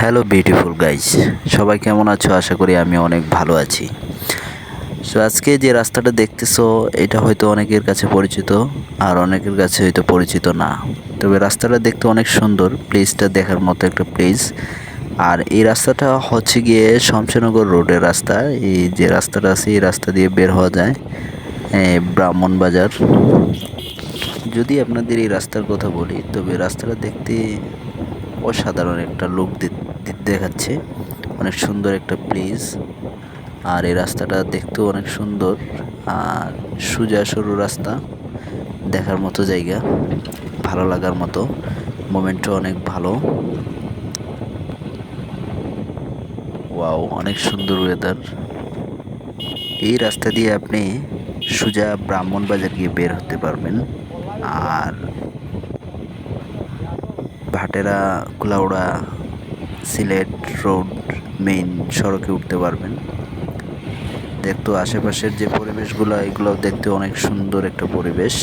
Hello beautiful guys সবাই কেমন আছো? আশা করি আমি অনেক ভালো আছি। সো আজকে যে রাস্তাটা দেখতেছো, এটা হয়তো অনেকের কাছে পরিচিত, আর অনেকের কাছে হয়তো পরিচিত না। তবে রাস্তাটা দেখতে অনেক সুন্দর। প্লেসটা দেখার মতো একটা প্লেস আর এই রাস্তাটা হচ্ছে গিয়ে শমশেরনগর রোডের রাস্তা। এই যে রাস্তাটা আছে, এই রাস্তা দিয়ে বের হওয়া যায় ব্রাহ্মণবাজার যদি আপনাদের এই রাস্তার কথা বলি, তবে রাস্তাটা দেখতে অসাধারণ একটা লুক দেখাচ্ছে। অনেক সুন্দর একটা প্লেস আর এই রাস্তাটা দেখতেও অনেক সুন্দর। আর সোজা সরু রাস্তা। দেখার মতো জায়গা। ভালো লাগার মতো। মোমেন্টও অনেক ভালো। ওয়াও অনেক সুন্দর ওয়েদার এই রাস্তা দিয়ে আপনি সোজা ব্রাহ্মণবাজার গিয়ে বের হতে পারবেন। আর ভাটেরা, কুলাউড়া, সিলেট রোড মেইন সড়কে উঠতে পারবেন। দেখতো আশেপাশের যে পরিবেশগুলো, এগুলো দেখতে অনেক সুন্দর একটা পরিবেশ।